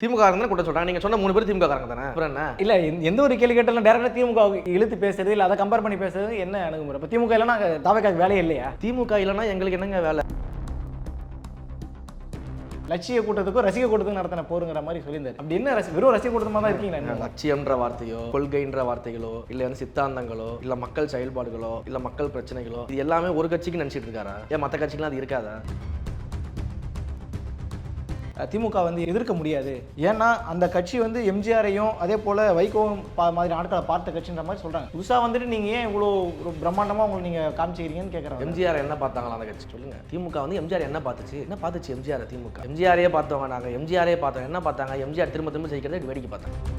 திமுக காரங்க குற்றம் சொல்றாங்க. நீங்க சொன்ன மூணு பேர் திமுக காரங்க தானே? அப்புறம் என்ன? இல்ல எந்த- ஒரு கேள்வி கேட்டாலும் டேரக்டா திமுக இழுத்து பேசுறது இல்ல அதை கம்பேர் பண்ணி பேசுறது என்ன அணுகுமுறை? இப்போ திமுக இல்லைன்னா தாவைக்காக்கு வேலையே இல்லையா? திமுக இல்லைன்னா எங்களுக்கு என்னங்க வேலை? லட்சிய கூட்டத்துக்கும் ரசிக கூட்டத்துக்கும் நடத்தின போருங்கிற மாதிரி சொல்லியிருந்தாரு. அப்படி என்ன வெறும் ரசிக கூட்டமா தான் இருக்கீங்களா இன்னும்? லட்சியம்ன்ற வார்த்தையோ கொள்கைன்ற வார்த்தைகளோ இல்ல வந்து சித்தாந்தங்களோ இல்ல மக்கள் செயல்பாடுகளோ இல்ல மக்கள் பிரச்சனைகளோ இது எல்லாமே ஒரு கட்சிக்கு நினைச்சிட்டு இருக்காரா? ஏன் மத்த கட்சிக்கெல்லாம் அது இருக்காதா? திமுக வந்து எதிர்க்க முடியாது. ஏன்னா அந்த கட்சி வந்து எம்ஜிஆரையும் அதே போல வைகோவும் பா- மாதிரி ஆட்களை பார்த்த கட்சின்ற மாதிரி சொல்றாங்க. புதுசா வந்துட்டு நீங்க ஏன் இவ்வளோ ஒரு பிரம்மாண்டமா உங்களை நீங்க காமிச்சிக்கிறீங்கன்னு கேட்குறாங்க எம்ஜிஆர் என்ன பார்த்தாங்களா அந்த கட்சி சொல்லுங்க. திமுக வந்து எம்ஜிஆர் என்ன பார்த்துச்சு? என்ன பார்த்துச்சு எம்ஜிஆர் திமுக? எம்ஜிஆரே பார்த்தவங்க நாங்க. எம்ஜிஆரே பார்த்தோம். என்ன பார்த்தாங்க? எம்ஜிஆர் திரும்ப திரும்ப ஜெயிக்கிறத வேடிக்கை பார்த்தாங்க.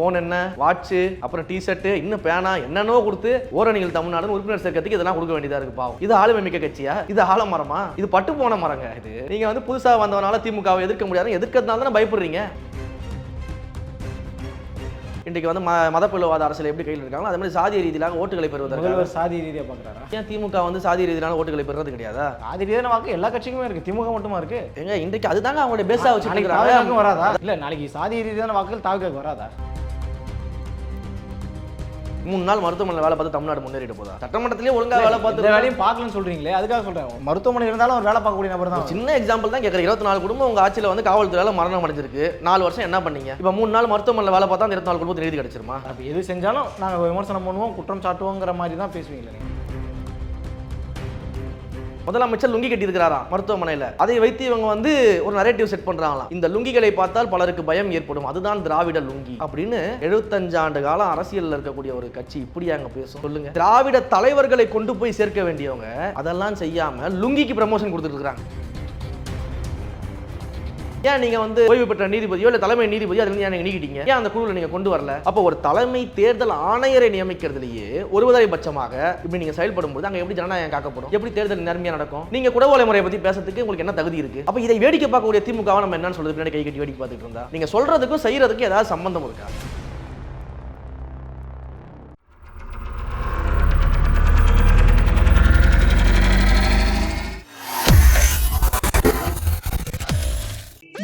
ஃபோன் என்ன வாட்ச் அப்புறம் டிஷர்ட்டு இன்னும் பேனா என்னென்னவோ கொடுத்து ஓரணிகள் தமிழ்நாடு உறுப்பினர் சேர்க்கறதுக்கு இதெல்லாம் கொடுக்க வேண்டியதா இருக்கு பாவம். இது ஆளுமை மிக்க கட்சியா? இது ஆலமரமா? இது பட்டு போன மரங்க இது. நீங்க வந்து புதுசா வந்தவனால திமுகவை எதிர்க்க முடியாது எதிர்க்கிறதுனால தானே பயப்படுறீங்க? இன்றைக்கு வந்து ம மதப்பிளவாத அரசியல் எப்படி கையில் இருக்காங்களோ அதே மாதிரி சாதிய ரீதியிலாக ஓட்டுகளை பெறுவதற்காக. முதல்வர் சாதி ரீதியா பாக்குறாரா? ஏன் திமுக வந்து சாதி ரீதியிலான ஓட்டுகளை பெறுறது கிடையாதா? சாதி ரீதியான வாக்கு எல்லா கட்சிக்குமே இருக்கு. திமுக மட்டுமா இருக்கு? ஏங்க இன்றைக்கு அதுதாங்க அவங்களுடைய பேஸா நாளைக்கு வச்சுருக்காங்க தாவேக்காவுக்கும் வராதா? இல்ல நாளைக்கு சாதி ரீதியான வாக்குகள் தாவேக்காவுக்கு வராதா? மூணு நாள் மருத்துவமனையில் வேலை பார்த்து தமிழ்நாடு முன்னேறிட்டு போதா சட்டமன்றத்திலேயே ஒழுங்கா வேலை பார்த்து வேலையும் பார்க்கலன்னு சொல்றீங்களே அதுக்காக சொல்றேன். மருத்துவமனை இருந்தாலும் ஒரு வேலை பார்க்கக்கூடிய நபர் தான். சின்ன எக்ஸாம்பிள் தான் கேட்குறேன் இருபத்தி நாலு குடும்பம் உங்க ஆட்சியில் வந்து காவல்துறையால மரணம் அடைஞ்சிருக்கு. நாலு வருஷம் என்ன பண்ணீங்க? இப்போ மூணு நாள் மருத்துவமனையில் வேலை பார்த்தா அந்த இருபத்தி நாலு குடும்பத்துக்கு நீதி கிடைச்சிருமா? அப்ப எது செஞ்சாலும் நாங்க விமர்சனம் பண்ணுவோம் குற்றம் சாட்டுவோங்கிற மாதிரி தான் பேசுவீங்களே. முதலமைச்சர் லுங்கி கட்டியிருக்கிறாராம் மருத்துவமனையில். அதை வைத்து இவங்க வந்து ஒரு நரேட்டிவ் செட் பண்ணுறாங்களாம் இந்த லுங்கிகளை பார்த்தால் பலருக்கு பயம் ஏற்படும். அதுதான் திராவிட லுங்கி அப்படின்னு எழுபத்தஞ்சு ஆண்டு காலம் அரசியலில் இருக்கக்கூடிய ஒரு கட்சி இப்படி அங்க பேசும் சொல்லுங்க. திராவிட தலைவர்களை கொண்டு போய் சேர்க்க வேண்டியவங்க அதெல்லாம் செய்யாம லுங்கிக்கு ப்ரமோஷன் கொடுத்துட்டு இருக்காங்க ஏன் நீங்க வந்து ஓய்வு பெற்ற நீதிபதியோ இல்ல தலைமை நீதிபதியோ அதுல ஏன் நீங்க நீக்கிட்டீங்க? ஏன் அந்த குழுவில் நீங்க கொண்டு வரல? அப்போ ஒரு தலைமை தேர்தல் ஆணையரை நியமிக்கிறதுலயே ஒருவரை பட்சமாக இப்படி நீங்க செயல்படும் போது அங்க எப்படி ஜனநாயகம் காக்கப்படும்? எப்படி தேர்தல் நேர்மையா நடக்கும்? நீங்க குடவோலை முறையை பத்தி பேசுறதுக்கு உங்களுக்கு என்ன தகுதி இருக்கு? அப்ப இதை வேடிக்கை பார்க்கக்கூடிய திமுகவை நம்ம என்னன்னு சொல்றது பின்னாடி கை கட்டி வேடிக்கை பார்த்துட்டு இருந்தா? நீங்க சொல்றதுக்கும் செய்யறதுக்கும் ஏதாவது சம்பந்தம் இருக்கா?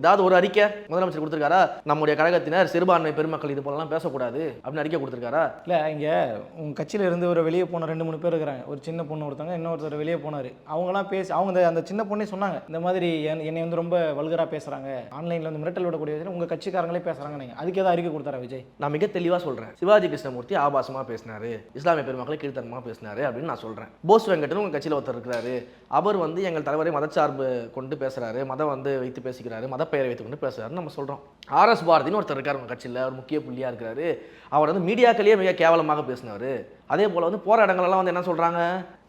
ஏதாவது ஒரு அறிக்கை முதலமைச்சர் கொடுத்திருக்காரா? நம்முடைய கழகத்தினர் சிறுபான்மை பெருமக்கள் இது போலலாம் பேசக்கூடாது அப்படின்னு அறிக்கை கொடுத்திருக்காரா? இல்ல இங்க உங்க கட்சியில இருந்து ஒரு வெளியே போன ரெண்டு மூணு பேர் இருக்கிறாங்க. ஒரு சின்ன பொண்ணு ஒருத்தவங்க இன்னொருத்தர் வெளியே போனாரு. அவங்கலாம் பேசி அவங்க அந்த- சின்ன பொண்ணே சொன்னாங்க இந்த மாதிரி என்- என்னை வந்து ரொம்ப வல்கரா பேசுறாங்க. ஆன்லைன்ல வந்து மிரட்டல் விடக்கூடிய விதத்துல உங்க கட்சிக்காரங்களே பேசுறாங்க நீங்க. அதுக்கு ஏதாவது அறிக்கை கொடுத்தாரா விஜய்? நான் மிக தெளிவாக சொல்கிறேன் சிவாஜி கிருஷ்ணமூர்த்தி ஆபாசமாக பேசினாரு. இஸ்லாமிய பெருமக்களை கீழ்த்தனமாக பேசினாரு அப்படின்னு நான் சொல்கிறேன் போஸ் வெங்கட்னு உங்கள் கட்சியில் ஒருத்தர் இருக்கிறாரு. அவர் வந்து எங்கள் தலைவரை மதச்சார்பு கொண்டு பேசுகிறாரு மதம் வந்து வைத்து பேசிக்கிறாரு. மதப்பெயரை பெயரை வைத்துக்கொண்டு பேசுகிறாருன்னு நம்ம சொல்கிறோம் ஆர்எஸ் பாரதின்னு ஒருத்தர் இருக்கார் உங்கள் கட்சியில். ஒரு முக்கிய புள்ளியாக இருக்கிறாரு. அவர் வந்து மீடியாக்களையே மிக கேவலமாக பேசினவர். அதே போல் வந்து போகிற இடங்கள்லாம் வந்து என்ன சொல்கிறாங்க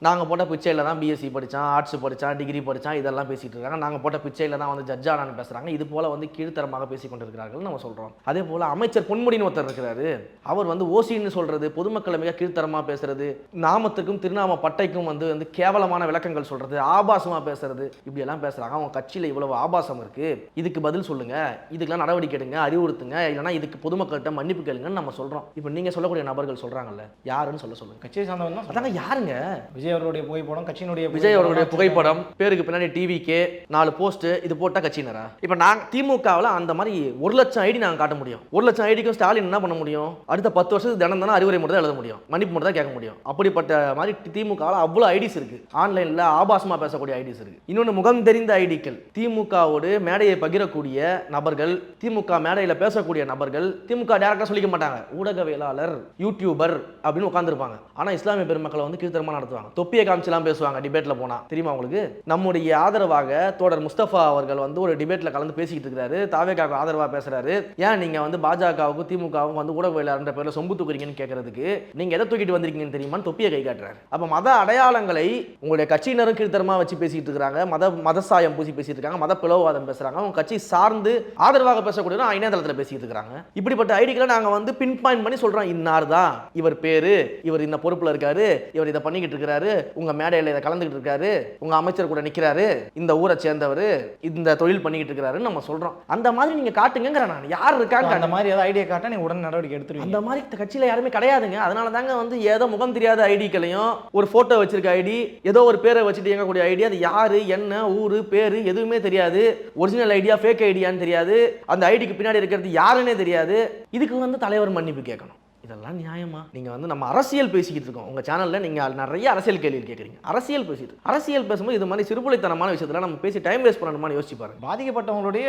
நாங்கள் போட்ட பிச்சையில் தான் பிஎஸ்சி படித்தான் ஆர்ட்ஸ் படித்தான் டிகிரி படித்தான் இதெல்லாம் பேசிகிட்டு இருக்காங்க. நாங்கள் போட்ட பிச்சையில் தான் வந்து ஜட்ஜானான்னு பேசுகிறாங்க இது போல் வந்து கீழ்த்தரமாக பேசி கொண்டிருக்கிறார்கள் நம்ம சொல்கிறோம் அதே போல் அமைச்சர் பொன்முடின்னு ஒருத்தர் இருக்கிறாரு. அவர் வந்து ஓசின்னு சொல்கிறது பொதுமக்களை மிக கீழ்த்தரமாக பேசுறது நாமத்துக்கும் திருநாம பட்டைக்கும் வந்து வந்து கேவலமான விளக்கங்கள் சொல்கிறது ஆபாசமாக பேசுறது இப்படியெல்லாம் பேசுகிறாங்க அவங்க கட்சியில் இவ்வளவு ஆபாசம் இருக்குது இதுக்கு பதில் சொல்லுங்கள் இதுக்கெல்லாம் நடவடிக்கை எடுங்க அறிவுறுத்துங்க. இல்லைனா இதுக்கு பொதுமக்கள்கிட்ட மன்னிப்பு கேளுங்கன்னு நம்ம சொல்கிறோம் இப்போ நீங்கள் சொல்லக்கூடிய நபர்கள் சொல்கிறாங்கல்ல யாருன்னு சொல்ல சொல்லுங்க. கட்சியை சார்ந்தவன் அதாங்க யாருங்க? விஜய் அவர்களுடைய புகைப்படம் கட்சியினுடைய விஜய் அவருடைய புகைப்படம், பேருக்கு பின்னாடி டிவிக்கே நாலு போஸ்ட் இது போட்டா கட்சியினரா? இப்போ நாங்க திமுகவில் அந்த மாதிரி ஒரு லட்சம் ஐடி நாங்கள் காட்ட முடியும். ஒரு லட்சம் ஐடிக்கும் ஸ்டாலின் என்ன பண்ண முடியும்? அடுத்த பத்து வருஷத்துக்கு தினம் தானே அறிவுரை மட்டும் தான் எழுத முடியும். மன்னிப்பு மட்டும் தான் கேட்க முடியும். அப்படிப்பட்ட மாதிரி திமுகவில் அவ்வளோ ஐடிஸ் இருக்கு. ஆன்லைனில் ஆபாசமாக பேசக்கூடிய ஐடிஸ் இருக்கு. இன்னொன்று முகம் தெரிந்த ஐடிக்கள். திமுகவோடு மேடையை பகிரக்கூடிய நபர்கள் திமுக மேடையில் பேசக்கூடிய நபர்கள் திமுக டேரக்டாக சொல்லிக்க மாட்டாங்க. ஊடகவியலாளர் யூடியூபர் அப்படின்னு உட்காந்துருப்பாங்க இருப்பாங்க ஆனா இஸ்லாமிய பெருமக்களை வந்து கீழ்த்தரமா நடத்துவாங்க. தொப்பியை காமிச்செல்லாம் பேசுவாங்க டிபேட்ல போனா. தெரியுமா உங்களுக்கு? நம்முடைய ஆதரவாக தோடர் முஸ்தபா அவர்கள் வந்து ஒரு டிபேட்ல கலந்து பேசிக்கிட்டு இருக்காரு தாவேக்காவுக்கு ஆதரவா பேசுறாரு. ஏன் நீங்க வந்து பாஜகவுக்கும் திமுகவுக்கும் வந்து ஊடகவியலாளர்ன்ற பேர்ல சொம்பு தூக்குறீங்கன்னு கேட்கறதுக்கு நீங்க எதை தூக்கிட்டு வந்திருக்கீங்கன்னு தெரியுமான்னு தொப்பியை கை காட்டுறாரு. அப்ப மத அடையாளங்களை உங்களுடைய கட்சியினரும் கீழ்த்தரமா வச்சு பேசிட்டு இருக்காங்க மத மதசாயம் பூசி பேசிட்டு இருக்காங்க. மத பிளவுவாதம் பேசுறாங்க. உங்க கட்சி சார்ந்து ஆதரவாக பேசக்கூடிய இணையதளத்தில் பேசிட்டு இருக்காங்க இப்படிப்பட்ட ஐடிகளை நாங்க வந்து பின் பாயிண்ட் பண்ணி சொல்றோம். இன்னார் தான் இவர் பேரு இவர் இந்த பொறுப்புல இருக்காரு இவர் இதை பண்ணிக்கிட்டு இருக்காரு உங்க மேடையில இதை கலந்துக்கிட்டு இருக்காரு உங்க அமைச்சர் கூட நிக்கிறாரு இந்த ஊரை சேர்ந்தவர் இந்த தொழில் பண்ணிக்கிட்டு இருக்காருன்னு நம்ம சொல்றோம். அந்த மாதிரி நீங்க காட்டுங்கிற நான் யார் இருக்காங்க? அந்த மாதிரி ஏதாவது ஐடியா காட்டா நீங்க உடனே நடவடிக்கை எடுத்துருவீங்க. அந்த மாதிரி கட்சியில யாருமே கிடையாதுங்க. அதனால தாங்க வந்து ஏதோ முகம் தெரியாத ஐடிக்களையும் ஒரு போட்டோ வச்சிருக்க ஐடி ஏதோ ஒரு பேரை வச்சுட்டு இயங்கக்கூடிய ஐடி அது யாரு என்ன ஊரு பேரு எதுவுமே தெரியாது. ஒரிஜினல் ஐடியா ஃபேக் ஐடியான்னு தெரியாது. அந்த ஐடிக்கு பின்னாடி இருக்கிறது யாருன்னே தெரியாது. இதுக்கு வந்து தலைவர் மன்னிப்பு கேட்கணும். இதெல்லாம் நியாயமா? நீங்க வந்து நம்ம அரசியல் பேசிக்கிட்டு இருக்கோம். உங்க சேனல்ல நீங்க நிறைய அரசியல் கேள்வி கேட்குறீங்க. அரசியல் பேசிட்டு அரசியல் பேசும்போது இது மாதிரி சிறுபுலைத்தனமான விஷயத்துல நம்ம பேசி டைம் வேஸ்ட் பண்ணணுமான்னு யோசிச்சு பாருங்க. பாதிக்கப்பட்டவங்களுடைய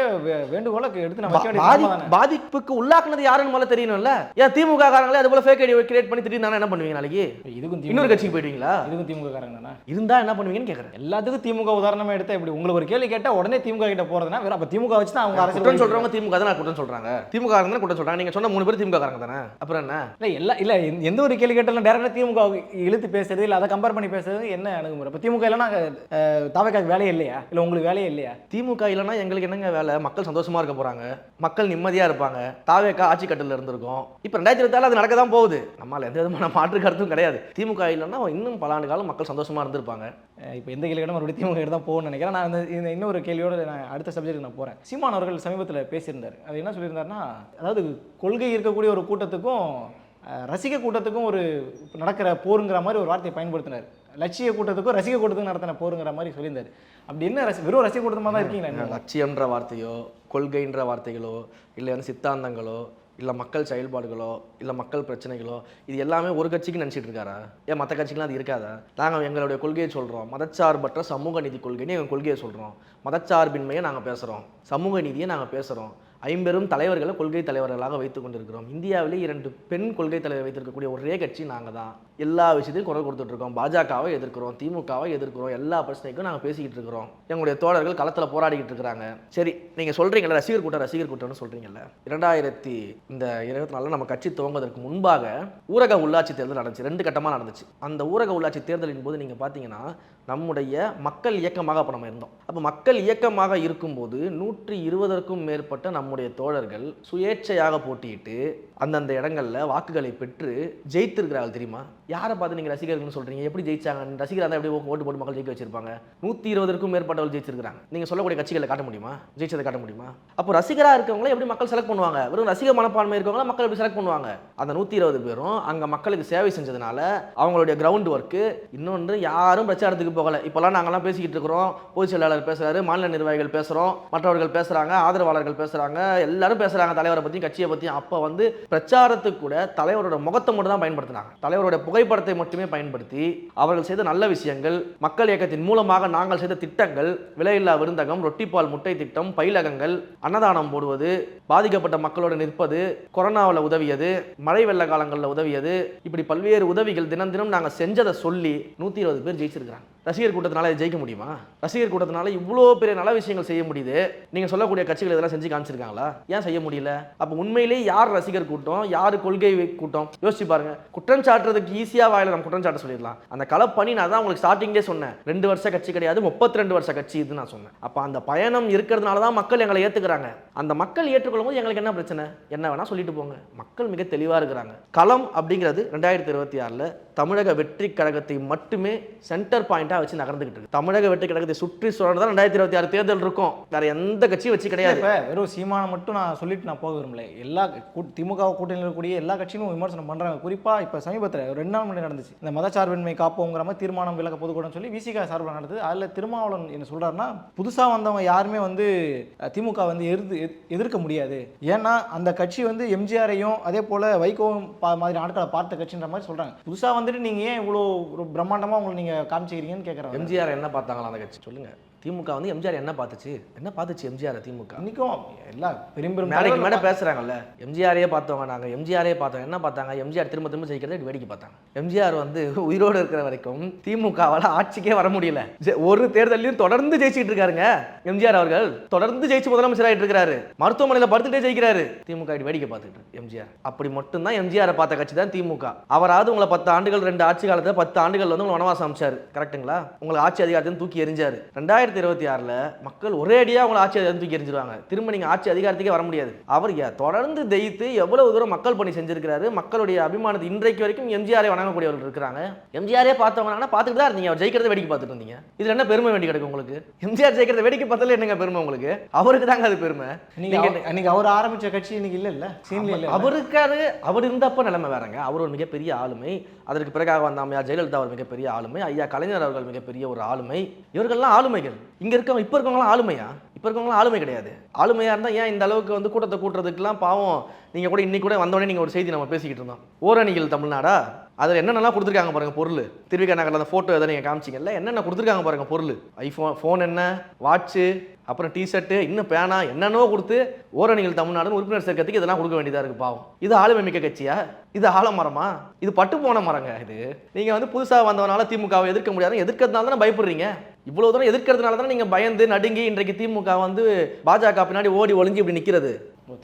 வேண்டுகோளை எடுத்து நம்ம பாதி-. பாதிப்புக்கு உள்ளாக்குனது யாருன்னு முதல்ல தெரியணும்ல? ஏன் திமுக காரங்களே அது போல ஃபேக் ஐடி கிரியேட் பண்ணி திடீர்னு என்ன பண்ணுவீங்க நாளைக்கு? இதுக்கும் இன்னொரு கட்சிக்கு போயிடுவீங்களா? இதுக்கும் திமுக காரங்க தானே? இருந்தா என்ன பண்ணுவீங்கன்னு கேக்குறேன். எல்லாத்துக்கும் திமுக உதாரணமா எடுத்தா இப்படி உங்களுக்கு ஒரு கேள்வி கேட்டா உடனே திமுக கிட்ட வெறும் அப்ப திமுக வச்சு தான் அவங்க அரசியல் சொல்றவங்க திமுக தான் குற்றம் சொல்றாங்க. திமுக காரங்க குற்றம் சொல்றாங்க. நீங்க சொன்ன மூணு பேர் திமுக காரங்க தானே? அப்புறம் என்ன? இல்லை எல்லா இல்ல எந்த- ஒரு கேள்வி கேட்டாலும் டேரக்டாக திமுக இழுத்து பேசுறது இல்லை அதை கம்பேர் பண்ணி பேசுறது என்ன அணுகுமுறை? இப்போ திமுக இல்லைன்னா தாவக்காக்கு வேலையே இல்லையா? இல்லை உங்களுக்கு வேலையே இல்லையா? திமுக இல்லைன்னா எங்களுக்கு என்னங்க வேலை? மக்கள் சந்தோஷமா இருக்க போறாங்க. மக்கள் நிம்மதியா இருப்பாங்க. தாவேக்கா ஆட்சி கட்டில் இருந்திருக்கோம். இப்போ ரெண்டாயிரத்தி இருபத்தாறு அது நடக்க தான் போகுது. நம்மளால் எந்த விதமான மாற்று கருத்தும் கிடையாது. திமுக இல்லைன்னா இன்னும் பல ஆண்டு காலம் மக்கள் சந்தோஷமா இருந்திருப்பாங்க. இப்போ எந்த கேள்வி கேட்டால் மறுபடியும் திமுக தான் போகணும்னு நினைக்கிறேன். நான் இந்த- இன்னொரு கேள்வியோட நான் அடுத்த சப்ஜெக்ட் நான் போறேன். சீமான் அவர்கள் சமீபத்தில் பேசியிருந்தார். அது என்ன சொல்லியிருந்தாருன்னா அதாவது கொள்கை இருக்கக்கூடிய ஒரு கூட்டத்துக்கும் ரசிக கூட்டத்துக்கும் ஒரு நடக்கிற போருங்கிற மாதிரி ஒரு வார்த்தையை பயன்படுத்தினார். லட்சிய கூட்டத்துக்கும் ரசிக கூட்டத்துக்கும் நடத்தின போருங்கிற மாதிரி சொல்லியிருந்தார். அப்படி என்ன ரசி வெறும் ரசிக கூட்டமாக தான் இருக்கீங்களா? லட்சியம்ன்ற வார்த்தையோ கொள்கைன்ற வார்த்தைகளோ இல்லை வந்து சித்தாந்தங்களோ இல்லை மக்கள் செயல்பாடுகளோ இல்லை மக்கள் பிரச்சனைகளோ இது எல்லாமே ஒரு கட்சிக்கு நினச்சிட்டு இருக்காரா? ஏன் மற்ற கட்சிக்கெலாம் அது இருக்காதா? நாங்கள் எங்களுடைய கொள்கையை சொல்கிறோம் மதச்சார்பற்ற சமூக நீதி கொள்கைன்னு எங்கள் கொள்கையை சொல்கிறோம் மதச்சார்பின்மையை நாங்கள் பேசுகிறோம் சமூக நீதியை நாங்கள் பேசுகிறோம் ஐம்பெரும் தலைவர்களை கொள்கை தலைவர்களாக வைத்துக் கொண்டிருக்கிறோம். இந்தியாவிலே இரண்டு பெண் கொள்கை தலைவர் வைத்திருக்கக்கூடிய ஒரே கட்சி நாங்கள் தான். எல்லா விஷயத்தையும் குரல் கொடுத்துட்ருக்கோம் பாஜகவை எதிர்க்கிறோம் திமுகவை எதிர்க்கிறோம். எல்லா பிரச்சனைக்கும் நாங்கள் பேசிக்கிட்டு இருக்கிறோம். எங்களுடைய தோழர்கள் களத்தில் போராடிக்கிட்டு இருக்கிறாங்க. சரி நீங்கள் சொல்கிறீங்களா ரசிகர் கூட்டம் ரசிகர் கூட்டம்னு சொல்கிறீங்கல்ல இரண்டாயிரத்தி இந்த இருபத்தி நாலில் நம்ம கட்சி துவங்குவதற்கு முன்பாக ஊரக உள்ளாட்சி தேர்தல் நடந்துச்சு. ரெண்டு கட்டமாக நடந்துச்சு. அந்த ஊரக உள்ளாட்சி தேர்தலின் போது நீங்கள் பார்த்தீங்கன்னா நம்முடைய மக்கள் இயக்கமாக அப்போ நம்ம இருந்தோம். அப்போ மக்கள் இயக்கமாக இருக்கும்போது நூற்றி இருபதற்கும் மேற்பட்ட நம்முடைய தோழர்கள் சுயேட்சையாக போட்டியிட்டு அந்தந்த இடங்களில் வாக்குகளை பெற்று ஜெயித்திருக்கிறார்கள் தெரியுமா? யாரை பார்த்து நீங்கள் ரசிகர்கள்னு சொல்கிறீங்க எப்படி ஜெயிச்சாங்க? ரசிகர் தான் எப்படி ஓட்டு போட்டு மக்கள் ஜெயிக்க வச்சிருப்பாங்க? நூற்றி இருபதுக்கும் மேற்பட்டவர்கள் ஜெயிச்சிருக்காங்க நீங்கள் சொல்லக்கூடிய கட்சிகளை காட்ட முடியுமா? ஜெயிச்சதை காட்ட முடியுமா? அப்போ ரசிகராக இருக்கவங்கள எப்படி மக்கள் செலக்ட் பண்ணுவாங்க? வெறும் ரசிக மனப்பான்மை இருக்கவங்கள மக்கள் எப்படி செலக்ட் பண்ணுவாங்க? அந்த நூற்றி இருபது பேரும் அங்கே மக்களுக்கு சேவை செஞ்சதுனால அவங்களுடைய கிரவுண்ட் ஒர்க்கு இன்னொன்று யாரும் பிரச்சாரத்துக்கு போகலை. இப்போல்லாம் நாங்கள்லாம் பேசிக்கிட்டு இருக்கிறோம். பொதுச் செயலாளர் பேசுகிறாரு மாநில நிர்வாகிகள் பேசுகிறோம் மற்றவர்கள் பேசுகிறாங்க ஆதரவாளர்கள் பேசுகிறாங்க எல்லாரும் பேசுகிறாங்க தலைவரை பற்றியும் கட்சியை பற்றியும் அப்போ வந்து பிரச்சாரத்துக்கு கூட தலைவரோட முகத்தை மட்டும் தான் பயன்படுத்தினாங்க. தலைவரோட புகைப்படத்தை மட்டுமே பயன்படுத்தி அவர்கள் செய்த நல்ல விஷயங்கள் மக்கள் இயக்கத்தின் மூலமாக நாங்கள் செய்த திட்டங்கள் விலையில்லா விருந்தகம் ரொட்டிப்பால் முட்டை திட்டம் பயிலகங்கள் அன்னதானம் போடுவது பாதிக்கப்பட்ட மக்களோட நிற்பது கொரோனாவில் உதவியது மழை வெள்ள காலங்களில் உதவியது இப்படி பல்வேறு உதவிகள் தினம் தினம் நாங்கள் செஞ்சதை சொல்லி நூற்றி இருபது பேர் ஜெயிச்சிருக்கிறாங்க. ரசிகர் கூட்டத்தினால ஜெயிக்க முடியுமா? ரசிகர் கூட்டத்தினால இவ்வளோ பெரிய நல்ல விஷயங்கள் செய்ய முடியுது. நீங்கள் சொல்லக்கூடிய கட்சிகள் இதெல்லாம் செஞ்சு காமிச்சிருக்காங்களா? ஏன் செய்ய முடியல? அப்போ உண்மையிலேயே யார் ரசிகர் கூட்டம்? யார் கொள்கை கூட்டம்? யோசிச்சு பாருங்க. குற்றம் சாட்டுறதுக்கு ஈஸியாக வாயில நம்ம குற்றம் சாட்ட சொல்லிடலாம். அந்த களப்பணி நான் தான் உங்களுக்கு ஸ்டார்டிங்லேயே சொன்னேன். ரெண்டு வருஷ கட்சி கிடையாது முப்பத்தி ரெண்டு வருஷ கட்சி இது நான் சொன்னேன். அப்போ அந்த பயணம் இருக்கிறதுனால தான் மக்கள் எங்களை ஏற்றுக்கிறாங்க அந்த மக்கள் ஏற்றுக்கொள்ளும் போது எங்களுக்கு என்ன பிரச்சனை? என்ன வேணா சொல்லிட்டு போங்க. மக்கள் மிக தெளிவாக இருக்கிறாங்க. களம் அப்படிங்கிறது ரெண்டாயிரத்தி இருபத்தி ஆறில் தமிழக வெற்றி கழகத்தை மட்டுமே சென்டர் பாயிண்டாக வச்சு நகர்ந்துகிட்டு இருக்கு. தமிழக வெற்றி கழகத்தை சுற்றி சுழன்று தான் ரெண்டாயிரத்தி இருபத்தி ஆறு தேர்தல் இருக்கும். வேற எந்த கட்சியும் வச்சு கிடையாது. வெறும் சீமானை மட்டும் நான் சொல்லிட்டு நான் போக விரும்பல. எல்லா கூ- திமுக கூட்டணியில் இருக்கக்கூடிய எல்லா கட்சியும் விமர்சனம் பண்றாங்க. குறிப்பா இப்ப சமீபத்தில் ரெண்டு நாள் மணி நடந்துச்சு. இந்த மதச்சார்பின்மை காப்போங்கிற மாதிரி தீர்மானம் விலக பொதுக்கூடம் சொல்லி விசிகா சார்பில் நடந்தது. அதுல திருமாவளவன் என்ன சொல்றாருன்னா புதுசா வந்தவங்க யாருமே வந்து திமுக வந்து எதிர்த்து எதிர்- எதிர்க்க முடியாது. ஏன்னா அந்த கட்சி வந்து எம்ஜிஆரையும் அதே போல வைகோவும் பா- மாதிரி ஆட்களை பார்த்த கட்சின்ற மாதிரி சொல்றாங்க. புதுசா வந்துட்டு நீங்க ஏன் இவ்வளோ ஒரு பிரம்மாண்டமா உங்களை நீங்க காமிச்சிக்கிறீங்கன்னு கேட்குறாங்க எம்ஜிஆர் என்ன பார்த்தாங்களா அந்த கட்சி சொல்லுங்க. திமுக வந்து எம்ஜிஆர் என்ன பார்த்துச்சு? என்ன பார்த்துச்சு எம்ஜிஆர் திமுக? இன்னைக்கும் எல்லா பெரும் பெரும் மேடைக்கு மேடை தலைவர்கள் பேசுறாங்கல்ல. எம்ஜிஆரே பார்த்தவங்க நாங்க. எம்ஜிஆரே பார்த்தோம் என்ன பார்த்தாங்க? எம்ஜிஆர் திரும்ப திரும்ப ஜெயிக்கிறத வேடிக்கை பார்த்தாங்க. எம்ஜிஆர் வந்து உயிரோடு இருக்கிற வரைக்கும் திமுகவால ஆட்சிக்கே வர முடியல. ஒரு தேர்தலையும் தொடர்ந்து ஜெயிச்சிட்டு இருக்காருங்க. எம்ஜிஆர் அவர்கள் தொடர்ந்து ஜெயிச்சு முதலமைச்சர் ஆயிட்டு இருக்காரு. மருத்துவமனையில படுத்துட்டே ஜெயிக்கிறாரு. திமுக வேடிக்கை பார்த்துட்டு எம்ஜிஆர். அப்படி மட்டும்தான் எம்ஜிஆரை பார்த்த கட்சி தான் திமுக. அவராவது உங்களை பத்து ஆண்டுகள் ரெண்டு ஆட்சி காலத்துல பத்து ஆண்டுகள் வந்து உங்களை வனவாசம் அமைச்சாரு. கரெக்ட்டுங்களா உங்களை ஆட்சி அதிகாரத்தையும் தூக்கி எறிஞ்சாரு. ரெண்டாயிரத்தி இருபத்தி ஆறுல மக்கள் ஒரேடியா உங்களை ஆட்சி தூக்கி எறிஞ்சிருவாங்க. திரும்ப நீங்க ஆட்சி அதிகாரத்துக்கே வர முடியாது. அவர் தொடர்ந்து தெய்த்து எவ்வளவு தூரம் மக்கள் பணி செஞ்சிருக்கிறாரு மக்களுடைய அபிமானத்தை இன்றைக்கு வரைக்கும் எம்ஜிஆரை வணங்கக்கூடியவர்கள் இருக்கிறாங்க. எம்ஜிஆரே பார்த்தவங்கன்னா பார்த்துட்டு தான் இருந்தீங்க. அவர் ஜெயிக்கிறத வேடிக்கை பார்த்துட்டு இருந்தீங்க. இதுல என்ன பெருமை வேண்டி கிடக்கு உங்களுக்கு? எம்ஜிஆர் ஜெயிக்கிறத வேடிக்கை பார்த்ததுல என்னங்க பெருமை உங்களுக்கு? அவருக்கு தாங்க அது பெருமை. நீங்க அவ- அன்னைக்கு அவர் ஆரம்பிச்ச கட்சி இன்னைக்கு இல்ல இல்ல? சீன்ல இல்ல அவர் இருக்காரு அவர் இருந்தப்ப நிலைமை வேறங்க. அவர் ஒரு மிகப்பெரிய ஆளுமை. அதற்கு பிறகாக வந்த அம்மையார் ஜெயலலிதா அவர் மிகப்பெரிய ஆளுமை. ஐயா கலைஞர் அவர்கள் மிகப்பெரிய ஒரு ஆளுமை. இவர்கள்லாம் ஆளுமைகள். இங்க இருக்கவங்க இப்ப இருக்கவங்களாம் ஆளுமையா? இப்ப இருக்கவங்களாம் ஆளுமை கிடையாது. ஆளுமையா இருந்தா ஏன் இந்த அளவுக்கு வந்து கூட்டத்தை கூட்டுறதுக்குலாம் பாவம்? நீங்க கூட இன்னைக்கு கூட வந்தோடனே நீங்க ஒரு செய்தி நம்ம பேசிக்கிட்டு இருந்தோம். ஓரணிகள் தமிழ்நாடா? அதில் என்னென்னலாம் கொடுத்துருக்காங்க பாருங்க பொருள். திருவிக்கா நகரில் அந்த ஃபோட்டோ எதை நீங்கள் காமிச்சிங்கல்ல என்னென்ன கொடுத்துருக்காங்க பாருங்க பொருள்? ஐஃபோன் ஃபோன் என்ன? வாட்ச்சு அப்புறம் டிஷர்ட்டு இன்னும் பேனா என்னென்னவோ கொடுத்து ஓரணிகள் தமிழ்நாடுன்னு உறுப்பினர் சேர்க்கறதுக்கு இதெல்லாம் கொடுக்க வேண்டியதாக இருக்கு பாவம். இது ஆளுமை மிக்க கட்சியா? இது ஆலமரமா? இது பட்டு போன மரங்க இது? நீங்கள் வந்து புதுசாக வந்தவனால திமுகவை எதிர்க்க முடியாது எதிர்க்கிறதுனால தானே பயப்படுறீங்க? இவ்வளோ தூரம் எதிர்க்கிறதுனால தான் நீங்கள் பயந்து நடுங்கி இன்றைக்கு திமுக வந்து பாஜக பின்னாடி ஓடி ஒளிஞ்சு இப்படி நிற்கிறது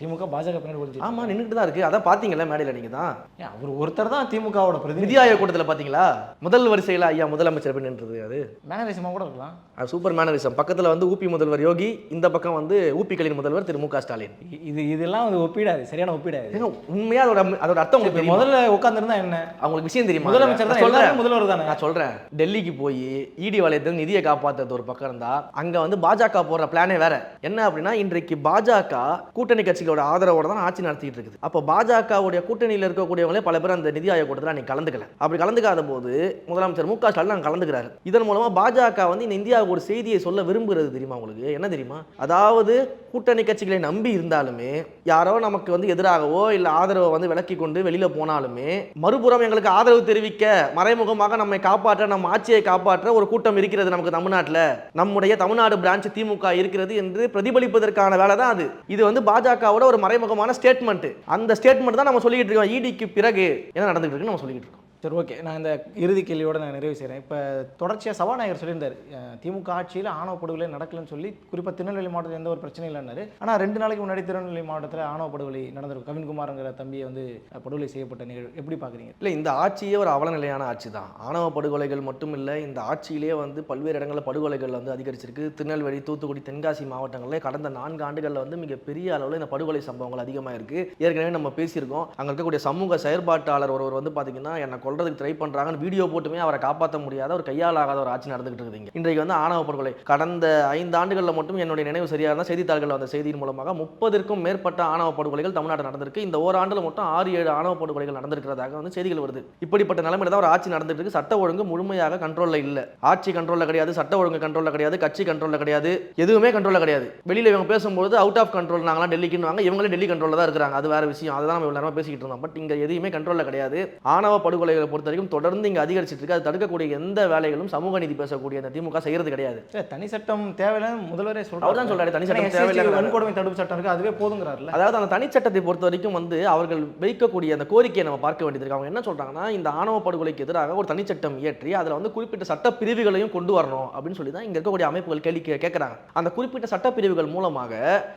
திமுக பாஜக பின்னாடி ஒழிஞ்சு ஆமாம் நின்றுட்டு தான் இருக்குது அதான் பார்த்தீங்களா மேடையில் நீங்கள் தான். அவர் ஒருத்தர் தான் திமுகவோட நிதி பிரதிநிதி ஆயோக் கூட்டத்தில் பார்த்தீங்களா முதல் வரிசையில் ஐயா முதலமைச்சர் எப்படி நின்றது அது? மேனரிசமா கூட இருக்கலாம். அது சூப்பர் மேனரிசம். பக்கத்தில் வந்து ஊபி முதல்வர் யோகி இந்த பக்கம் வந்து ஊபிகளின் முதல்வர் திரு மு க ஸ்டாலின். இது இதெல்லாம் வந்து ஒப்பிடாது சரியான ஒப்பிடாது. ஏங்க, உண்மையா அதோட அதோட அர்த்தம் உங்களுக்கு? முதல்ல உட்காந்துருந்தா என்ன? அவங்களுக்கு விஷயம் தெரியுமா? முதலமைச்சர் தான். எல்லாரும் முதல்வர் தானே? நான் சொல்றேன். டெல்லிக்கு போய் இடி வலயத்தில் நிதியை காப்பாத்துறது ஒரு பக்கம் இருந்தா அங்க வந்து பாஜக போடுற பிளானே வேற. என்ன அப்படின்னா இன்றைக்கு பாஜக கூட்டணி கட்சிகளோட ஆதரவோட தான் ஆட்சி நடத்திட்டு இருக்குது. அப்போ பாஜகவுடைய கூட்டணியில் இருக்கக்கூடியவங்களே பல பேர் அந்த நிதி ஆயோக் கூட்டத்தில் அன்னைக்கு கலந்துக்கல. அப்படி கலந்துக்காத போது முதலமைச்சர் மு க ஸ்டாலின் கலந்துக்கிறாரு. இதன் மூலமா பாஜக வந்து இந்த இந்தியாவுக்கு ஒரு செய்தியை சொல்ல விரும்புகிறது தெரியுமா உங்களுக்கு? என்ன தெரியுமா? அதாவது கூட்டணி கட்சிகளை நம்பி இருந்தாலுமே யாரோ நமக்கு வந்து எதிராகவோ இல்லை ஆதரவை வந்து விலக்கி கொண்டு வெளியில் போனாலுமே மறுபுறம் எங்களுக்கு ஆதரவு தெரிவிக்க மறைமுகமாக நம்மை காப்பாற்ற நம்ம ஆட்சியை காப்பாற்ற ஒரு கூட்டம் இருக்கிறது நமக்கு தமிழ்நாட்டில். நம்முடைய தமிழ்நாடு பிரான்ச் திமுக இருக்கிறது என்று பிரதிபலிப்பதற்கான வேலை தான் அது. இது வந்து பாஜக பாஜகவோட ஒரு மறைமுகமான ஸ்டேட்மெண்ட் அந்த ஸ்டேட்மெண்ட் தான் நம்ம சொல்லிட்டு இருக்கோம். இடிக்கு பிறகு என்ன நடந்துகிட்டு இருக்குன்னு நம்ம சொல்லிட்டு இருக்கோம். சரி ஓகே நான் இந்த இறுதி கேள்வியோடு நான் நிறைவு செய்கிறேன் இப்போ தொடர்ச்சியாக சபாநாயகர் சொல்லியிருந்தார். திமுக ஆட்சியில் ஆணவ படுகொலை நடக்கலன்னு சொல்லி குறிப்பாக திருநெல்வேலி மாவட்டத்தில் எந்த ஒரு பிரச்சனையும் இல்லைன்னாரு ஆனால் ரெண்டு நாளைக்கு முன்னாடி திருநெல்வேலி மாவட்டத்தில் ஆணவ படுகொலை நடந்திருக்கும். கவின்குமார்ங்கிற தம்பியை வந்து படுகொலை செய்யப்பட்ட நிகழ்வு. எப்படி பார்க்குறீங்க இல்லை இந்த ஆட்சியே ஒரு அவலநிலையான ஆட்சி தான். ஆணவ படுகொலைகள் மட்டும் இல்லை இந்த ஆட்சியிலேயே வந்து பல்வேறு இடங்களில் படுகொலைகள் வந்து அதிகரிச்சிருக்கு. திருநெல்வேலி தூத்துக்குடி தென்காசி மாவட்டங்களில் கடந்த நான்கு ஆண்டுகளில் வந்து மிகப்பெரிய அளவில் இந்த படுகொலை சம்பவங்கள் அதிகமாக இருக்குது ஏற்கனவே நம்ம பேசியிருக்கோம். அங்கே இருக்கக்கூடிய சமூக செயற்பாட்டாளர் ஒருவர் வந்து பார்த்தீங்கன்னா என்னை கொள்றதுக்கு ட்ரை பண்ணுறாங்கன்னு வீடியோ போட்டுமே அவரை காப்பாற்ற முடியாத ஒரு கையாலாகாத ஒரு ஆட்சி நடந்துகிட்டு இருக்குதுங்க இன்றைக்கு வந்து ஆணவ படுகொலை கடந்த ஐந்து ஆண்டுகளில் மட்டும் என்னுடைய நினைவு சரியாக இருந்தால் செய்தித்தாள்கள் வந்த செய்தியின் மூலமாக முப்பதற்கும் மேற்பட்ட ஆணவ படுகொலைகள் தமிழ்நாடு நடந்திருக்கு. இந்த ஓராண்டில் மட்டும் ஆறு ஏழு ஆணவ படுகொலைகள் நடந்திருக்கிறதாக வந்து செய்திகள் வருது. இப்படிப்பட்ட நிலைமையில தான் ஒரு ஆட்சி நடந்துட்டு இருக்கு. சட்ட ஒழுங்கு முழுமையாக கண்ட்ரோலில் இல்லை. ஆட்சி கண்ட்ரோலில் கிடையாது சட்ட ஒழுங்கு கண்ட்ரோலில் கிடையாது கட்சி கண்ட்ரோலில் கிடையாது எதுவுமே கண்ட்ரோலில் கிடையாது. வெளியில் இவங்க பேசும்போது அவுட் ஆஃப் கண்ட்ரோல் நாங்களாம் டெல்லிக்குன்னு வாங்க இவங்களே டெல்லி கண்ட்ரோலில் தான் இருக்கிறாங்க. அது வேற விஷயம். அதை தான் நம்ம இவ்வளோ நேரமா பேசிக்கிட்டு இருந்தோம். பட் இங்க எதுவுமே கண்ட்ரோலில் கிடையாது. ஆணவ படுகொலைகளை பொறுத்த வரைக்கும் தொடர்ந்து இங்க அதிகரிச்சிட்டு இருக்கு. அது தடுக்கக்கூடிய எந்த வேலைகளும் சமூக நீதி பேசக்கூடிய இந்த திமுக செய்யறது கிடையாது. தனி சட்டம் தேவையில்லைன்னு முதல்வரே சொல்றாரு. தான் சொல்றாரு, தனி சட்டம் தேவையில்லைன்னு. வன்கொடுமை தடுப்பு சட்டம் இருக்கு அதுவே போதுங்கிறாருல்ல. அதாவது அந்த தனிச்சட்டத்தை பொறுத்த வரைக்கும் வந்து அவர்கள் வைக்கக்கூடிய அந்த கோரிக்கையை நம்ம பார்க்க வேண்டியது அவங்க என்ன சொல்றாங்கன்னா இந்த ஆணவ படுகொலைக்கு எதிராக ஒரு தனிச்சட்டம் இயற்றி அதில் வந்து குறிப்பிட்ட சட்ட பிரிவுகளையும் கொண்டு வரணும் அப்படின்னு சொல்லி தான் இங்க இருக்கக்கூடிய அமைப்புகள் கேள்வி கேட்கறாங்க அந்த குறிப்பிட்ட சட்ட பிரிவுகள் மூலமாக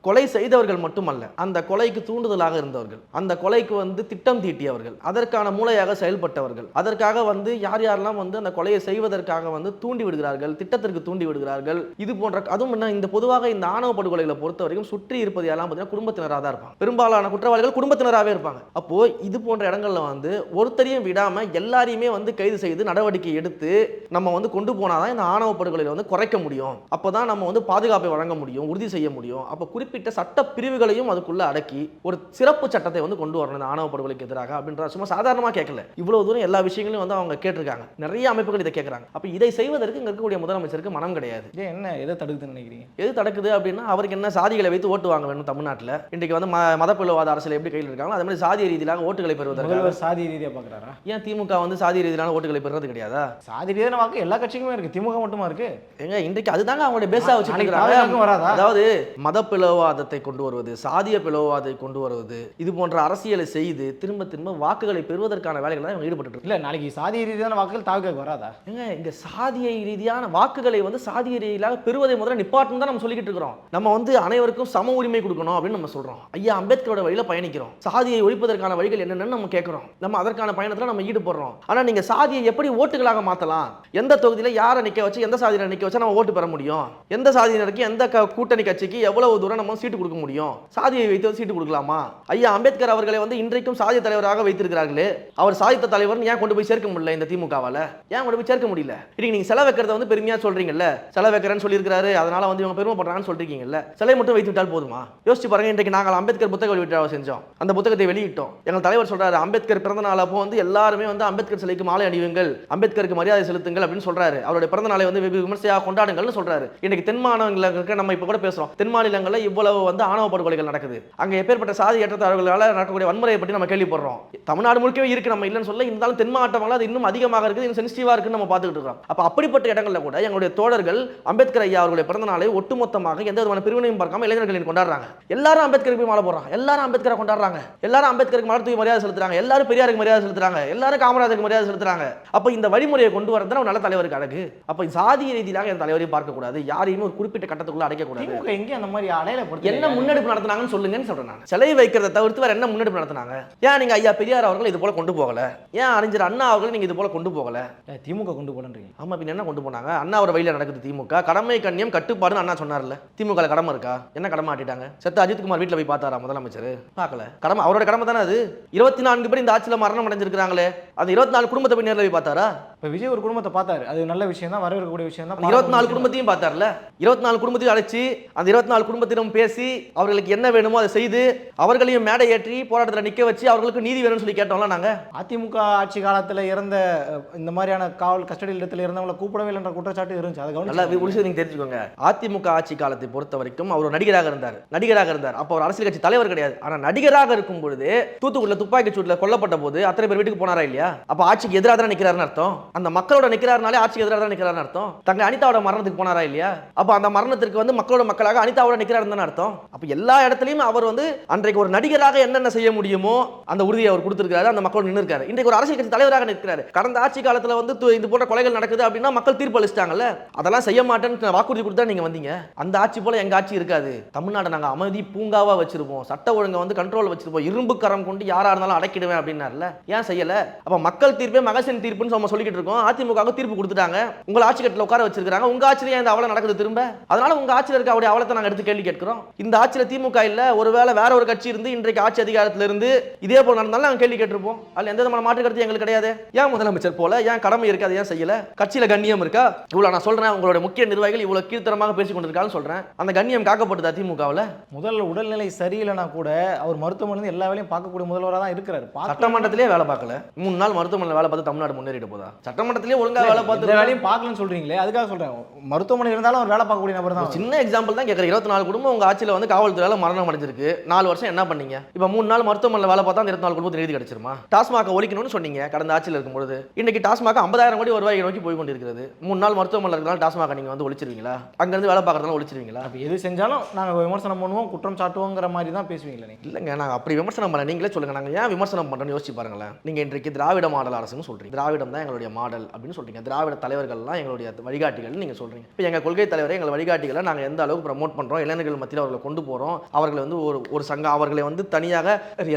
கொலை செய்தவர்கள் மட்டுமல்ல அந்த கொலைக்கு தூண்டுதலாக இருந்தவர்கள் அந்த கொலைக்கு வந்து திட்டம் தீட்டியவர்கள் அதற்கான மூளையாக செயல்பட்டவர்கள் அதற்காக வந்து யார் யாரெல்லாம் வந்து அந்த கொலையை செய்வதற்காக வந்து தூண்டி விடுகிறார்கள் திட்டத்திற்கு தூண்டி விடுகிறார்கள் இது போன்ற அதுவும் என்ன இந்த பொதுவாக இந்த ஆணவ படுகொலைகளை பொறுத்த வரைக்கும் சுற்றி இருப்பது யாரெல்லாம் பார்த்தீங்கன்னா குடும்பத்தினராக தான் இருப்பாங்க. பெரும்பாலான குற்றவாளிகள் குடும்பத்தினராகவே இருப்பாங்க. அப்போ இது போன்ற இடங்கள்ல வந்து ஒருத்தரையும் விடாம எல்லாரையுமே வந்து கைது செய்து நடவடிக்கை எடுத்து நம்ம வந்து கொண்டு போனாதான் இந்த ஆணவ படுகொலைகளை வந்து குறைக்க முடியும். அப்பதான் நம்ம வந்து பாதுகாப்பை வழங்க முடியும் உறுதி செய்ய முடியும். அப்போ குறிப்பிட்ட சட்ட பிரிவுகளையும் அதுக்குள்ள அடக்கி ஒரு சிறப்பு சட்டத்தை வந்து கொண்டு வரணும் இந்த ஆணவ படுகொலைக்கு எதிராக அப்படின்ற சும்மா சாதாரணமா கேட்கல. இவ்வளவு தூரம் எல்லா விஷயங்களையும் வந்து அவங்க கேட்டிருக்காங்க. நிறைய அமைப்புகள் இதை கேட்குறாங்க. அப்போ இதை செய்வதற்கு இங்கே இருக்கக்கூடிய முதலமைச்சருக்கு மனம் கிடையாது. ஏன் என்ன எதை தடுக்குதுன்னு நினைக்கிறீங்க? எது தடுக்குது அப்படின்னா அவருக்கு என்ன சாதிகளை வைத்து ஓட்டு வாங்க வேணும் தமிழ்நாட்டில். இன்றைக்கு வந்து மதப்பிளவாத அரசியல் எப்படி கையில் இருக்காங்களோ அதே மாதிரி சாதிய ரீதியிலாக ஓட்டுகளை பெறுவதற்காக. முதல்வர் சாதி ரீதியாக பார்க்குறாரா ஏன் திமுக வந்து சாதிய ரீதியிலான ஓட்டுகளை பெறுறது கிடையாதா? சாதி ரீதியான வாக்கு எல்லா கட்சிக்குமே இருக்கு. திமுக மட்டுமா இருக்கு? ஏங்க இன்றைக்கு அதுதாங்க அவங்களுடைய பேஸா வச்சுட்டு நாளைக்கு இருக்காங்க. பாஜகவுக்கும் வராதா? அதாவது மத பிளவாதத்தை கொண்டு வருவது சாதிய பிளவாதத்தை கொண்டு வருவது இது போன்ற அரசியலை செய்து திரும்ப திரும்ப வாக்குகளை பெறுவதற்கான வேலைகள் தான் இவங்க ஈடுபட்டு இருக்காங்க இல்ல நாளைக்கு சாதி ரீதியான வாக்குகள் தாவுக்கு வராதா? ஏங்க இங்க சாதிய ரீதியான வாக்குகளை வந்து சாதிய ரீதியாக பெறுவதை முதல்ல நிப்பாட்டும் தான் நம்ம சொல்லிக்கிட்டு இருக்கிறோம். நம்ம வந்து அனைவருக்கும் சம உரிமை கொடுக்கணும் அப்படின்னு நம்ம சொல்றோம். ஐயா அம்பேத்கரோட வழியில பயணிக்கிறோம். சாதியை ஒழிப்பதற்கான வழிகள் என்னென்னு நம்ம கேட்கிறோம் நம்ம அதற்கான பயணத்துல நம்ம ஈடுபடுறோம். ஆனா நீங்க சாதியை எப்படி ஓட்டுகளாக மாத்தலாம்? எந்த தொகுதியில யாரை நிக்க வச்சு எந்த சாதியில நிக்க வச்சா நம்ம ஓட்டு பெற முடியும்? எந்த சாதியினருக்கு எந்த கூட்டணி கட்சிக்கு எவ்வளவு தூரம் நம்ம சீட்டு கொடுக்க முடியும்? சாதியை வைத்து சீட்டு கொடுக்கலாமா? ஐயா அம்பேத்கர் அவர்களை வந்து இன்றைக்கும் சாதிய தலைவராக வைத்திருக்கிறார்களே. அவர் சாதித்த தலைவர்னு ஏன் கொண்டு போய் சேர்க்க முடியல இந்த திமுகவால? ஏன் கொண்டு போய் சேர்க்க முடியல? இன்னைக்கு நீங்க செலவு வைக்கிறத வந்து பெருமையா சொல்றீங்கல்ல? செலவு வைக்கிறேன்னு சொல்லியிருக்காரு அதனால வந்து இவங்க பெருமைப்படுறாங்கன்னு சொல்றீங்கல்ல சிலை மட்டும் வைத்து விட்டால் போதுமா? யோசிச்சு பாருங்க இன்றைக்கு நாங்கள் அம்பேத்கர் புத்தக வெளியிட்டாவை செஞ்சோம். அந்த புத்தகத்தை வெளியிட்டோம். எங்கள் தலைவர் சொல்றாரு அம்பேத்கர் பிறந்த நாள் அப்போ வந்து எல்லாருமே வந்து அம்பேத்கர் சிலைக்கு மாலை அணிவுங்கள் அம்பேத்கருக்கு மரியாதை செலுத்துங்கள் அப்படின்னு சொல்றாரு. அவருடைய பிறந்த நாளை வந்து வெகு விமர்சையாக கொண்டாடுங்கள்னு சொல்றாரு. இன்னைக்கு தென் மாநிலங்களுக்கு நம்ம இப்போ கூட பேசுறோம். தென் மாநிலங்களில் இவ்வளவு வந்து ஆணவ படுகொலைகள் நடக்குது. அங்க எப்பேற்பட்ட சாதி ஏற்றத்தாழ்வுகளால் நடக்கக்கூடிய வன்முறையை பற்றி நம்ம கேள்விப்படுறோம். தமிழ்நாடு முழுக்கவே இருக்கு நம்ம இல்லைன்னு சொல்ல இருந்தாலும் தென் மாவட்டங்களில் அது இன்னும் அதிகமாக இருக்குது இன்னும் சென்சிட்டிவாக இருக்குன்னு நம்ம பார்த்துக்கிட்டு இருக்கோம் அப்போ அப்படிப்பட்ட இடங்களில் கூட எங்களுடைய தோழர்கள் அம்பேத்கர் ஐயா அவர்களுடைய பிறந்த நாளை ஒட்டுமொத்தமாக எந்த விதமான பிரிவினையும் பார்க்காம இளைஞர்களின் கொண்டாடுறாங்க. எல்லாரும் அம்பேத்கருக்கு போய் மாலை போடுறாங்க. எல்லாரும் அம்பேத்கரை கொண்டாடுறாங்க. எல்லாரும் அம்பேத்கருக்கு மலர் தூக்கி மரியாதை செலுத்துறாங்க. எல்லாரும் பெரியாருக்கு மரியாதை செலுத்துறாங்க. எல்லாரும் காமராஜருக்கு மரியாதை செலுத்துறாங்க. அப்போ இந்த வழிமுறையை கொண்டு வரது ஒரு நல்ல தலைவருக்கு அழகு. அப்போ சாதிய ரீதியாக என் தலைவரையும் பார்க்கக்கூடாது. யாரையுமே ஒரு குறிப்பிட்ட கட்டத்துக்குள்ள அடைக்கக்கூடாது. எங்கேயும் அந்த மாதிரி அடையாளப்படுத்த என்ன முன்னெடுப்பு நடத்துனாங்கன்னு சொல்லுங்கன்னு சொல்றேன் நான். சிலை வைக்கிறத தவிர்த்து வேற என்ன முன்னெடுப்பு நடத்துனாங்க? ஏன் நீங்க ஐயா பெரியார் அவர்கள் இது போல கொண்டு போகல? ஏன் அறிஞர் அண்ணா அவர்கள் நீங்க இது போல கொண்டு போகல. திமுக கொண்டு போலன்றீங்க ஆமா பின்ன என்ன கொண்டு போனாங்க? அண்ணா ஒரு வழியில நடக்குது திமுக. கடமை கண்ணியம் கட்டுப்பாடுன்னு அண்ணா சொன்னார்ல. திமுக கடமை இருக்கா? என்ன கடமை ஆட்டிட்டாங்க? செத்த அஜித்குமார் வீட்டுல போய் பார்த்தாரா முதலமைச்சர்? பார்க்கல. கடமை அவரோட கடமை தானே அது? இருபத்தி நான்கு பேர் இந்த ஆட்சியில மரணம் அடைஞ்சிருக்காங்களே அந்த இருபத்தி நாலு குடும்பத்தை போய் நேரில் போய் பார்த்தாரா? இப்போ விஜய் ஒரு குடும்பத்தை பார்த்தாரு. அது நல்ல விஷயம் தான் வரவேற்கக்கூடிய விஷயம் தான் இருபத்தி நாலு குடும்பத்தையும் பார்த்தார்ல இருபத்தி நாலு குடும்பத்தையும் அழைச்சி அந்த இருபத்தி நாலு குடும்பத்திடம் பேசி அவர்களுக்கு என்ன வேணுமோ அதை செய்து அவர்களையும் மேடை ஏற்றி போராட்டத்தில் நிக்க வச்சு அவர்களுக்கு நீதி வேணும்னு சொல்லி கேட்டோம்ல நாங்க? அதிமுக ஆட்சி காலத்துல இறந்த இந்த மாதிரியான காவல் கஸ்டடி இடத்துல இருந்தவங்களை கூப்பிடவே இல்லைன்ற குற்றச்சாட்டு இருந்துச்சு. அதை நல்லா ஒரு விஷயம் நீங்க தெரிஞ்சுக்கோங்க. அதிமுக ஆட்சி காலத்தை பொறுத்த வரைக்கும் அவர் நடிகராக இருந்தார். நடிகராக இருந்தார். அப்போ அவர் அரசியல் கட்சி தலைவர் கிடையாது. ஆனா நடிகராக இருக்கும் பொழுது தூத்துக்குடியில துப்பாக்கி சூட்ல கொல்லப்பட்ட போது அத்தனை பேர் வீட்டுக்கு போனாரா இல்லையா? அப்ப ஆட்சிக்கு எதிராக தான் நிக்கிறாருன்னு அர்த்தம்? அந்த மக்களோட நிற்கிறாருனாலே ஆட்சிக்கு எதிராக தான் நிற்கிறாருன்னு அர்த்தம். தங்க அனிதாவோட மரணத்துக்கு போனாரா இல்லையா? அப்ப அந்த மரணத்திற்கு வந்து மக்களோட மக்களாக அனிதாவோட நிற்கிறாருன்னு தானே அர்த்தம். அப்போ எல்லா இடத்துலையும் அவர் வந்து அன்றைக்கு ஒரு நடிகராக என்னென்ன செய்ய முடியுமோ அந்த உறுதியை அவர் கொடுத்திருக்காரு அந்த மக்கள் நின்று இருக்காரு இன்றைக்கு ஒரு அரசியல் கட்சி தலைவராக நிற்கிறாரு. கடந்த ஆட்சி காலத்துல வந்து இது போன்ற கொலைகள் நடக்குது அப்படின்னா மக்கள் தீர்ப்பு அளிச்சிட்டாங்கல்ல? அதெல்லாம் செய்ய மாட்டேன்னு வாக்குறுதி கொடுத்தா நீங்க வந்தீங்க. அந்த ஆட்சி போல எங்க ஆட்சி இருக்காது. தமிழ்நாடு நாங்க அமைதி பூங்காவா வச்சிருப்போம். சட்ட ஒழுங்கை வந்து கண்ட்ரோல் வச்சிருப்போம். இரும்பு கரம் கொண்டு யாரா இருந்தாலும் அடக்கிடுவேன் அப்படின்னார்ல? ஏன் செய்யல? அப்ப மக்கள் தீர்ப்பே மகசின் தீர்ப்புன்னு நம்ம சொல்லிக்கிட்டு இருக்கோம். அதிமுக தீர்ப்பு கொடுத்துட்டாங்க. உங்க ஆட்சி கட்டில உட்கார வச்சிருக்காங்க உங்க ஆட்சியில இந்த அவலம் நடக்குது திரும்ப? அதனால உங்க ஆட்சியில இருக்க அவருடைய அவலத்தை நாங்க எடுத்து கேள்வி கேட்கிறோம். இந்த ஆட்சியில திமுக இல்ல. ஒருவேளை வேற ஒரு கட்சி இருந்து இன்றைக்கு ஆட்சி அதிகாரத்துல இருந்து இதே போல நடந்தாலும் நாங்க கேள்வி கேட்டிருப்போம். அதுல எந்த விதமான மாற்று கருத்து எங்களுக்கு கிடையாது. ஏன் முதலமைச்சர் போல? ஏன் கடமை இருக்கு? அதை ஏன் செய்யல? கட்சியில கண்ணியம் இருக்கா? இவ்வளவு நான் சொல்றேன். உங்களோட முக்கிய நிர்வாகிகள் இவ்வளவு கீழ்த்தரமாக பேசி கொண்டிருக்காங்கன்னு சொல்றேன். அந்த கண்ணியம் காக்கப்பட்டதா திமுகவில்? முதல்ல உடல்நிலை சரியில்லைனா கூட அவர் மருத்துவமனை எல்லா வேலையும் பார்க்கக்கூடிய முதல்வராக தான் இருக்கிறாரு. சட்டமன்றத்திலே வேலை பார்க்கல. மூணு நாள் மருத்துவமனையில் வேலை பார்த்து தமிழ்நாடு முன்னேறிட்டு போதா? சட்டமன்றத்திலே ஒழுங்கா வேலை பார்த்து வேலையும் பார்க்கலன்னு சொல்றீங்களே அதுக்காக சொல்றேன். மருத்துவமனை இருந்தாலும் அவர் வேலை பார்க்கக்கூடிய நபர் தான் சின்ன எக்ஸாம்பிள் தான் கேட்குறேன் இருபத்தி நாலு குடும்பம் உங்க ஆட்சியில் வந்து காவல்துறையால மரணம் அடைஞ்சிருக்கு. நாலு வருஷம் என்ன பண்ணீங்க? இப்போ மூணு நாள் மருத்துவமனையில் வேலை பார்த்தா அந்த இருபத்தி நாலு குடும்பத்தில் எழுதி கிடைச்சிருமா? டாஸ்மாக ஒழிக்கணும்னு சொன்னீங்க கடந்த ஆட்சியில் இருக்கும்போது இன்னைக்கு டாஸ்மாக ஐம்பதாயிரம் கோடி வருவாயை நோக்கி போய் கொண்டிருக்கிறது. மூணு நாள் மருத்துவமனையில் இருக்கிறனால டாஸ்மாக நீங்க வந்து ஒழிச்சிருவீங்களா? அங்கேருந்து வேலை பார்க்கறதுனால ஒழிச்சிருவீங்களா? அப்போ எது செஞ்சாலும் நாங்கள் விமர்சனம் பண்ணுவோம் குற்றம் சாட்டுவோங்கிற மாதிரி தான் பேசுவீங்களே இல்லைங்க நாங்கள் அப்படி விமர்சனம் பண்ண நீங்களே சொல்லுங்க நாங்கள் ஏன் விமர்சனம் பண்ணுறோம்னு யோசிச்சு பாருங்களேன். நீங்கள் இன்றைக்கு திராவிட மாடல் அரசுன்னு சொல்றீங்க. திராவிடம் தான் எங்களுடைய மாடல் அப்படின்னு சொல்கிறீங்க திராவிட தலைவர்கள்லாம் எங்களுடைய வழிகாட்டிகள் நீங்கள் சொல்கிறீங்க இப்போ எங்கள் கொள்கை தலைவரை எங்கள் வழிகாட்டிகளை நாங்கள் எந்த அளவுக்கு ப்ரமோட் பண்ணுறோம் இளைஞர்கள் மத்தியில் அவர்களை கொண்டு போகிறோம் அவர்களை வந்து ஒரு ஒரு சங்கம் அவர்களை வந்து தனியாக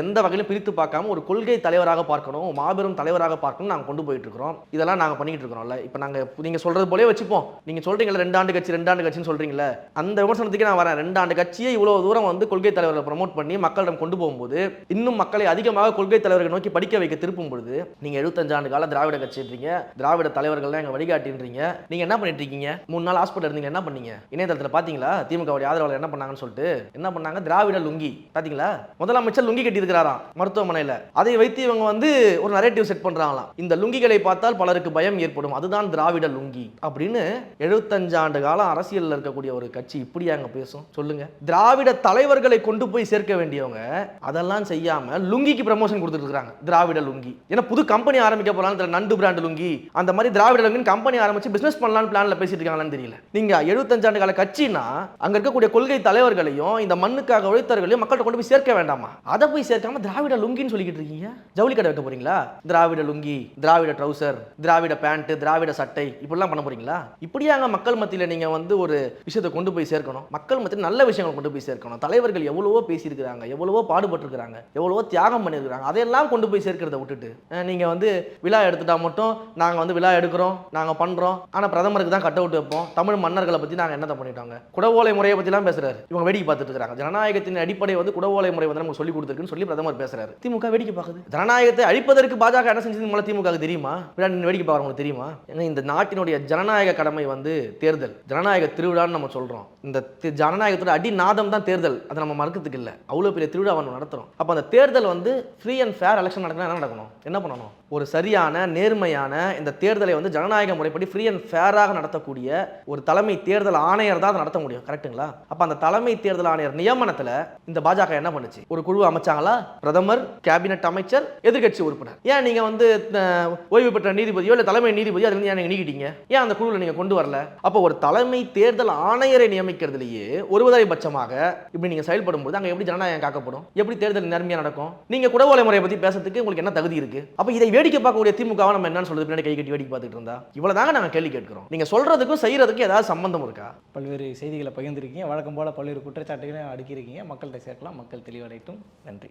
எந்த வகையிலும் பிரித்து பார்க்காம ஒரு கொள்கை தலைவராக பார்க்கணும் மாபெரும் தலைவராக பார்க்கணும் நாங்கள் கொண்டு போயிட்டு இருக்கிறோம் இதெல்லாம் நாங்கள் பண்ணிட்டு இருக்கிறோம்ல இப்போ நாங்கள் நீங்கள் சொல்கிறது போலே வச்சுப்போம். நீங்கள் சொல்கிறீங்களா ரெண்டாண்டு கட்சி ரெண்டாண்டு கட்சின்னு சொல்கிறீங்களே அந்த விமர்சனத்துக்கு நான் வரேன். ரெண்டு ஆண்டு கட்சியை இவ்வளோ தூரம் வந்து கொள்கை தலைவர்களை ப்ரமோட் பண்ணி மக்களிடம் கொண்டு போகும்போது இன்னும் மக்களை அதிகமாக கொள்கை தலைவர்கள் நோக்கி படிக்க வைக்க திருப்பும் பொழுது நீங்கள் எழுபத்தஞ்சாண்டு கால திராவிட கட்சின்றீங்க. திராவிட தலைவர்கள்லாம் எங்கள் வழிகாட்டின்றீங்க. நீங்க என்ன பண்ணிட்டு இருக்கீங்க மூணு நாள் ஹாஸ்பிட்டல் இருந்தீங்க என்ன பண்ணீங்க? இணையதளத்துல பாத்தீங்களா? திமுக ஆதரவாளர் என்ன பண்ணாங்கன்னு சொல்லிட்டு. என்ன பண்ணாங்க? திராவிட லுங்கி. பார்த்தீங்களா முதலமைச்சர் லுங்கி கட்டி இருக்கிறாராம் அதை வைத்து இவங்க வந்து ஒரு நரேட்டிவ் செட் பண்ணுறாங்களாம் இந்த லுங்கிகளை பார்த்தால் பலருக்கு பயம் ஏற்படும். அதுதான் திராவிட லுங்கி. அப்படின்னு எழுபத்தஞ்சு ஆண்டு காலம் அரசியலில் இருக்கக்கூடிய ஒரு கட்சி இப்படி அங்க பேசும். சொல்லுங்க. திராவிட தலைவர்களை கொண்டு போய் சேர்க்க வேண்டியவங்க அதெல்லாம் செய்யாம லுங்கிக்கு ப்ரமோஷன் கொடுத்துட்டு இருக்காங்க திராவிட லுங்கி. ஏன்னா புது கம்பெனி ஆரம்பிக்க போறாங்க நண்டு பிராண்ட் லுங்கி. அந்த மாதிரி திராவிட லுங்கின்னு கம்பெனி ஆரம்பிச்சு பிசினஸ் பண்ணலாம்னு பிளான்ல பேசிட்டு இருக்காங்களான்னு தெரியல. நீங்க எழுபத்தஞ்சாண்டு கால கட்சினா அங்க இருக்கக்கூடிய கொள்கை தலைவர்களையும் இந்த மண்ணுக்காக உழைத்தவர்களையும் மக்கள்கிட்ட கொண்டு போய் சேர்க்க வேண்டாமா? அதை போய் சேர்க்காம திராவிட லுங்கின்னு சொல்லிக்கிட்டு இருக்கீங்க. ஜவுளி கடை வைக்க போறீங்களா? திராவிட லுங்கி திராவிட ட்ரௌசர் திராவிட பேண்ட் திராவிட சட்டை இப்படிலாம் பண்ண போறீங்களா? இப்படியாங்க மக்கள் மத்தியில நீங்க வந்து ஒரு விஷயத்தை கொண்டு போய் சேர்க்கணும். மக்கள் மத்தியில் நல்ல விஷயங்களை கொண்டு போய் சேர்க்கணும். தலைவர்கள் எவ்வளவோ பேசியிருக்கிறாங்க எவ்வளவோ பாடுபட்டிருக்கிறாங்க எவ்வளவோ தியாகம் பண்ணியிருக்கிறாங்க அதையெல்லாம் கொண்டு போய் சேர்க்கிறத விட்டுட்டு நீங்கள் நீங்க வந்து விழா எடுத்துட்டா மட்டும் நாங்க வந்து விழா எடுக்கிறோம் நாங்க பண்றோம். ஆனா பிரதமருக்கு தான் கட் அவுட் வைப்போம். தமிழ் மன்னர்களை பத்தி நாங்க என்னத்தை பண்ணிட்டோங்க? குடவோலை முறையை பத்திலாம் பேசுறாரு. இவங்க வேடிக்கை பார்த்துட்டு இருக்காங்க. ஜனநாயகத்தின் அடிப்படை வந்து குடவோலை முறை வந்து நமக்கு சொல்லி கொடுத்துருக்குன்னு சொல்லி பிரதமர் பேசுறாரு. திமுக வேடிக்கை பார்க்குது. ஜனநாயகத்தை அழிப்பதற்கு பாஜக என்ன செஞ்சது முதல்ல திமுக தெரியுமா? வேடிக்கை பார்க்குறவங்களுக்கு தெரியுமா? ஏன்னா இந்த நாட்டினுடைய ஜனநாயக கடமை வந்து தேர்தல். ஜனநாயக திருவிழான்னு நம்ம சொல்றோம். இந்த ஜனநாயகத்தோட அடிநாதம் தான் தேர்தல். அதை நம்ம மறக்கிறதுக்கு இல்லை. அவ்வளோ பெரிய திருவிழா நம்ம நடத்துறோம். அப்போ அந்த தேர்தல் வந்து ஃப்ரீ அண்ட் ஃபேர் எலெக்ஷன் நடக்கணும் என்ன நடக்கணும்? என்ன பண்ணணும்? ஒரு சரியான நேர்மையான இந்த தேர்தலை வந்து ஜனநாயக முறைப்படி ஃப்ரீ அண்ட் ஃபேராக நடத்தக்கூடிய ஒரு தலைமை தேர்தல் ஆணையர் தான் அதை நடத்த முடியும் கரெக்ட்டுங்களா? அப்போ அந்த தலைமை தேர்தல் ஆணையர் நியமனத்தில் இந்த பாஜக என்ன பண்ணுச்சு? ஒரு குழு அமைச்சாங்களா? பிரதமர் கேபினெட் அமைச்சர் எதிர்க்கட்சி உறுப்பினர். ஏன் நீங்க வந்து ஓய்வு பெற்ற நீதிபதியோ இல்லை தலைமை நீதிபதியோ அதுல ஏன் நீங்கள் நீக்கிட்டீங்க? ஏன் அந்த குழுவில் நீங்க கொண்டு வரல? அப்போ ஒரு தலைமை தேர்தல் ஆணையரை நியமிக்கிறதுலேயே ஒருவரை பட்சமாக இப்படி நீங்கள் செயல்படும் போது அங்கே எப்படி ஜனநாயகம் காக்கப்படும்? எப்படி தேர்தல் நேர்மையாக நடக்கும்? நீங்க குடவோலை முறையை பத்தி பேசுறதுக்கு உங்களுக்கு என்ன தகுதி இருக்கு? அப்போ இதை வேடிக்கை பார்க்கக்கூடிய திமுகவை நம்ம என்னன்னு பின்னாடி கை கட்டி வேடிக்கை பார்த்துட்டு இருந்தா? இவ்வளவுதாங்க நாங்கள் கேள்வி கேட்கிறோம். நீங்க சொல்றதுக்கும் செய்யறதுக்கும் ஏதாவது சம்பந்தம் இருக்கா? பல்வேறு செய்திகளை பகிர்ந்திருக்கீங்க. வழக்கம் போல் பல்வேறு குற்றச்சாட்டுகளையும் அடுக்கியிருக்கீங்க. மக்கள்கிட்ட சேர்க்கலாம். மக்கள் தெளிவடையட்டும். நன்றி.